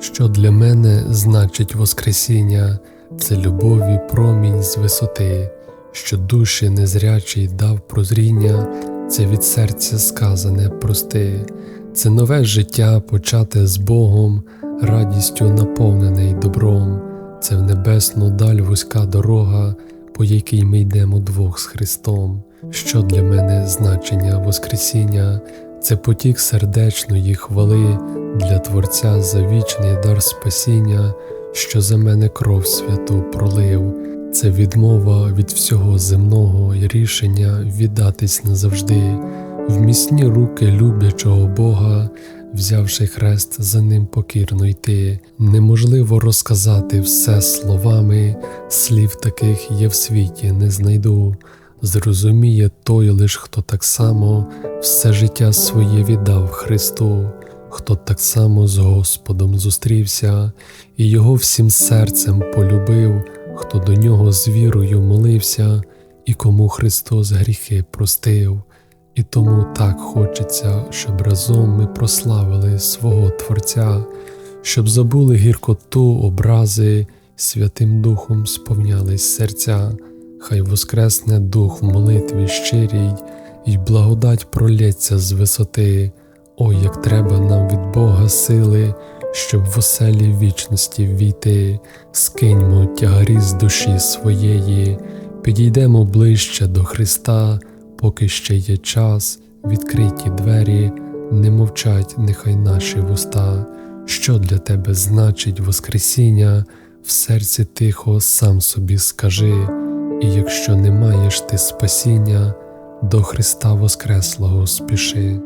Що для мене значить Воскресіння, це любові промінь з висоти, що душі незрячий дав прозріння, це від серця сказане прости, це нове життя почате з Богом, радістю наповнене й добром, це в небесну даль вузька дорога, по якій ми йдемо двох з Христом. Що для мене значення Воскресіння, це потік сердечної хвали для Творця за вічний дар спасіння, що за мене кров святу пролив, це відмова від всього земного й рішення віддатись назавжди, в міцні руки люблячого Бога, взявши хрест за ним покірно йти. Неможливо розказати все словами, слів таких я в світі не знайду. Зрозуміє той лиш, хто так само все життя своє віддав Христу, хто так само з Господом зустрівся і його всім серцем полюбив, хто до нього з вірою молився, і кому Христос гріхи простив. І тому так хочеться, щоб разом ми прославили свого Творця, щоб забули гіркоту образи, Святим Духом сповнялись серця. Хай воскресне дух в молитві щирій, і благодать пролється з висоти. Ой, як треба нам від Бога сили, щоб в оселі вічності війти, скиньмо тягарі з душі своєї, підійдемо ближче до Христа, поки ще є час, відкриті двері, не мовчать нехай наші вуста, що для тебе значить Воскресіння, в серці тихо сам собі скажи. І якщо не маєш ти спасіння, до Христа Воскреслого спіши.